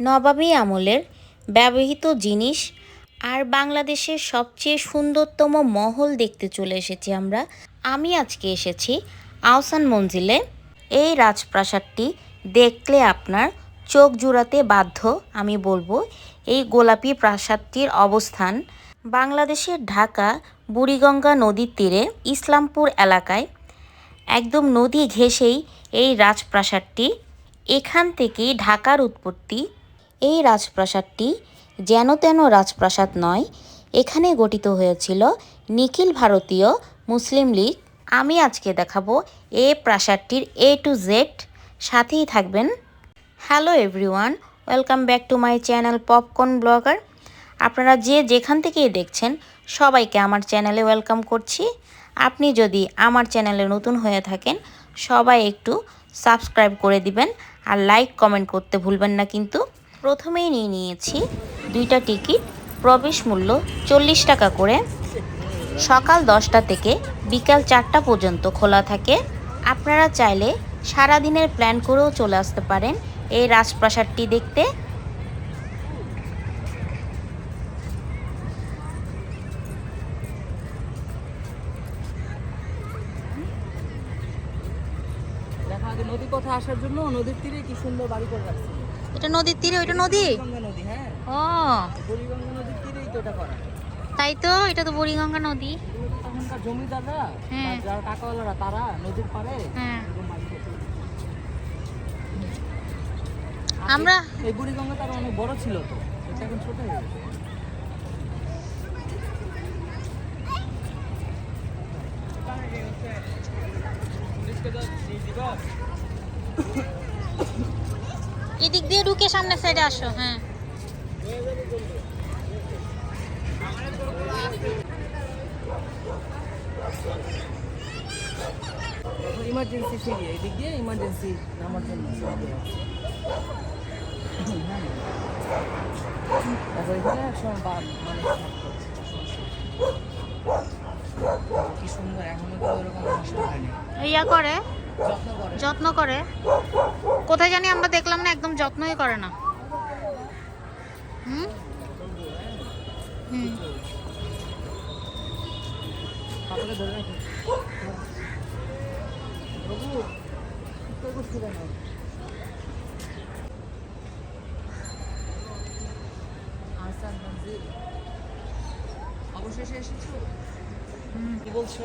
নবাবী আমলের ব্যবহৃত জিনিস আর বাংলাদেশের সবচেয়ে সুন্দরতম মহল দেখতে চলে এসেছি আমরা। আমি আজকে এসেছি আহসান মঞ্জিলে। এই রাজপ্রাসাদটি দেখলে আপনার চোখ জুড়াতে বাধ্য, আমি বলব, এই গোলাপি প্রাসাদটির অবস্থান। বাংলাদেশের ঢাকা বুড়িগঙ্গা নদীর তীরে ইসলামপুর এলাকায় একদম নদী ঘেঁষেই এই রাজপ্রাসাদটি। এখান থেকেই ঢাকার উৎপত্তি এই রাজপ্রাসাদটি যেন তেন রাজপ্রাসাদ নয়, এখানে গঠিত হয়েছিল নিখিল ভারতীয় মুসলিম লীগ। আমি আজকে দেখাবো এ প্রাসাদটির এ টু জেড সাথেই থাকবেন। Hello everyone welcome back to my channel popcorn blogger আপনারা যে যেখান থেকেই দেখছেন, সবাইকে আমার চ্যানেলে ওয়েলকাম করছি। আপনি যদি আমার চ্যানেলে নতুন হয়ে থাকেন, সবাই একটু সাবস্ক্রাইব করে দিবেন। আর লাইক কমেন্ট করতে ভুলবেন না কিন্তু। প্রথমেই নিয়ে নিয়েছি দুইটা টিকিট, প্রবেশ মূল্য চল্লিশ টাকা করে। সকাল দশটা থেকে বিকাল চারটা পর্যন্ত খোলা থাকে। আপনারা চাইলে সারা দিনের প্ল্যান করেও চলে আসতে পারেন এই রাজপ্রাসাদটি দেখতে। দেখা নদী পথে আসার জন্য নদীর তীরে কি সুন্দর বাড়ি করে রাখছে এটা নদীর তীরে ওইটা নদী? নদী হ্যাঁ। ও। বুড়িগঙ্গা নদীর তীরেই তো এটা করা। তাই তো? এটা তো বুড়িগঙ্গা নদী। জমিদাররা হ্যাঁ। যারা টাকাওয়ালারা তারা নদীর পাড়ে হ্যাঁ। আমরা এই বুড়িগঙ্গা তার অনেক বড় ছিল তো এটা এখন ছোট হয়ে গেছে। এদিক দিয়ে ঢুকে সামনের সাইডে আসো হ্যাঁ। ইমার্জেন্সি সিঁড়ি এদিক দিয়ে ইমার্জেন্সি নামার জন্য। তারপর এখানে একসময় বা কি সুন্দর এখনও তো ওরকম নষ্ট হয়নি। ইয়া করে যত্ন করে। যত্ন করে। কোথায় জানি আমরা দেখলাম না, একদম যত্নই করে না। হুম? হুম। অবশেষে এসেছ কি বলছো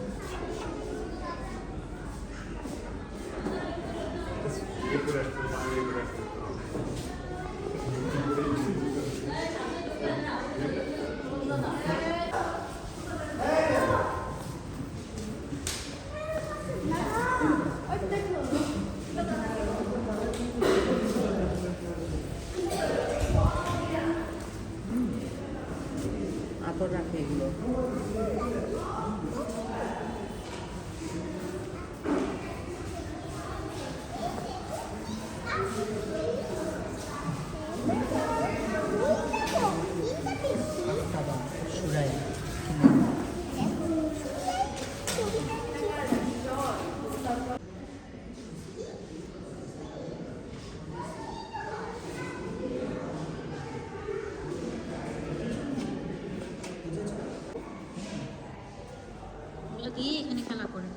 দিয়ে এখানে খেলা করে।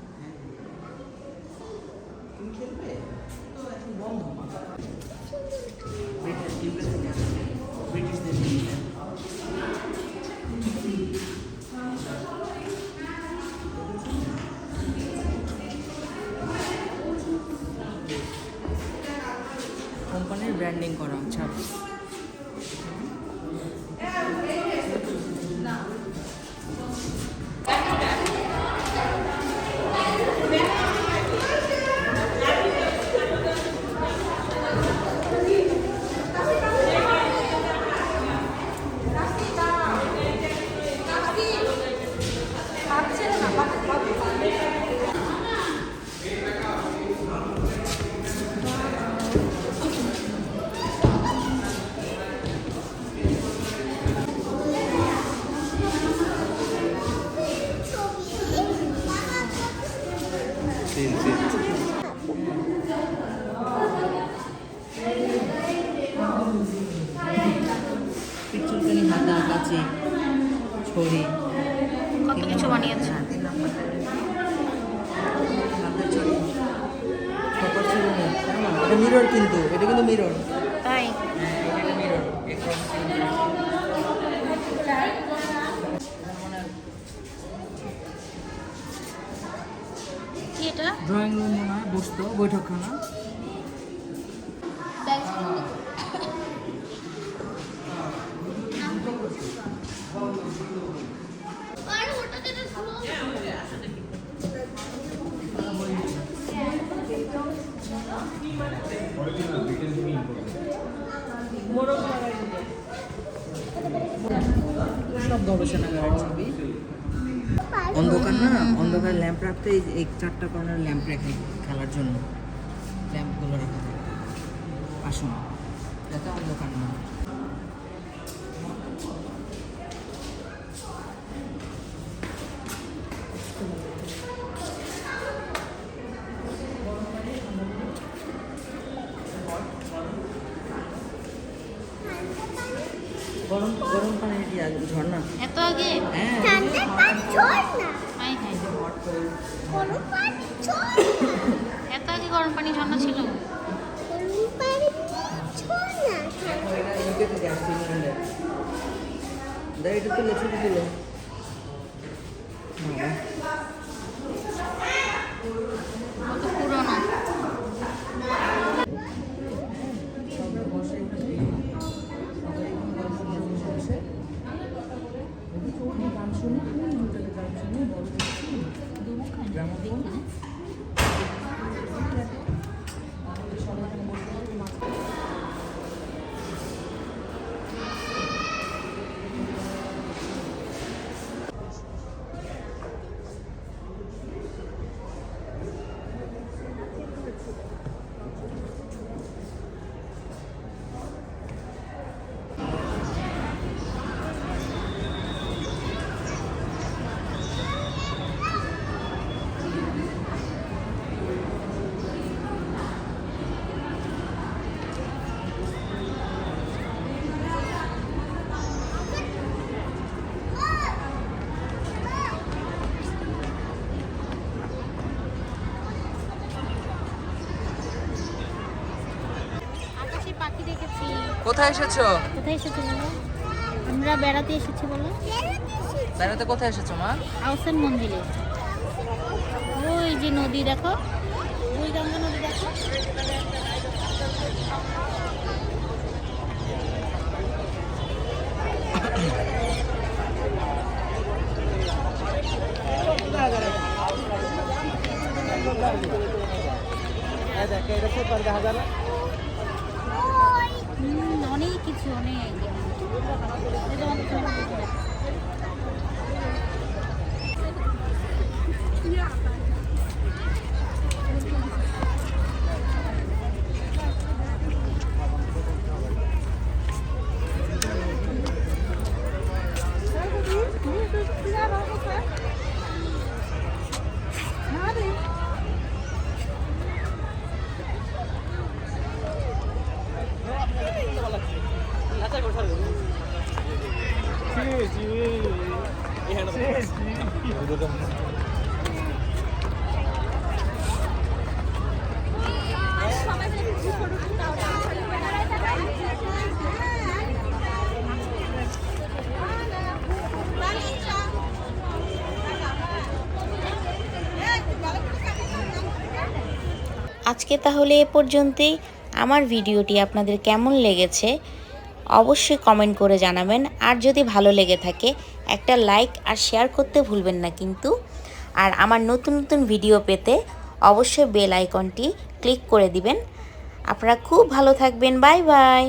কোম্পানির ব্র্যান্ডিং করা ছাড় কাঁচি ছড়ি। কত কিছু বানিয়েছে? হ্যাঁ হ্যাঁ, এটা মিরর কিন্তু এটা কিন্তু মিরর তাই? এটা কি এটা? ড্রয়িং রুম মনে হয় বসতো বৈঠকখানা। গবেষণাগারের ছবি। অন্ধকার না? অন্ধকার ল্যাম্প রাখতে এই চারটা কর্নার ল্যাম্প রেখে খেলার জন্য। ল্যাম্পগুলো রেখে দেয় আসুন। যাতে অন্ধকার না। হয়। গরম গরম পানি কি আছে? ঝর্ণা। এত আগে? হ্যাঁ এত আগে গরম পানি ঝর্ণা ছিল? এটা তো থেকে আসছে কোথায় এসেছ? কোথায় এসেছ বলো? আমরা বেড়াতে এসেছি বলো। বেড়াতে কোথায় এসেছ মা? আহসান মন্দিরে। ওই যে নদী দেখো। ওই গঙ্গা নদী দেখো। হুম, অনেক কিছু অনেক এই যে আমাদের সমুদ্র কূলে। আজকে তাহলে এ পর্যন্তই। আমার ভিডিওটি আপনাদের কেমন লেগেছে অবশ্যই কমেন্ট করে জানাবেন। আর যদি ভালো লেগে থাকে, একটা লাইক আর শেয়ার করতে ভুলবেন না কিন্তু। আর আমার নতুন নতুন ভিডিও পেতে অবশ্যই বেল আইকনটি ক্লিক করে দিবেন। আপনারা খুব ভালো থাকবেন। Bye bye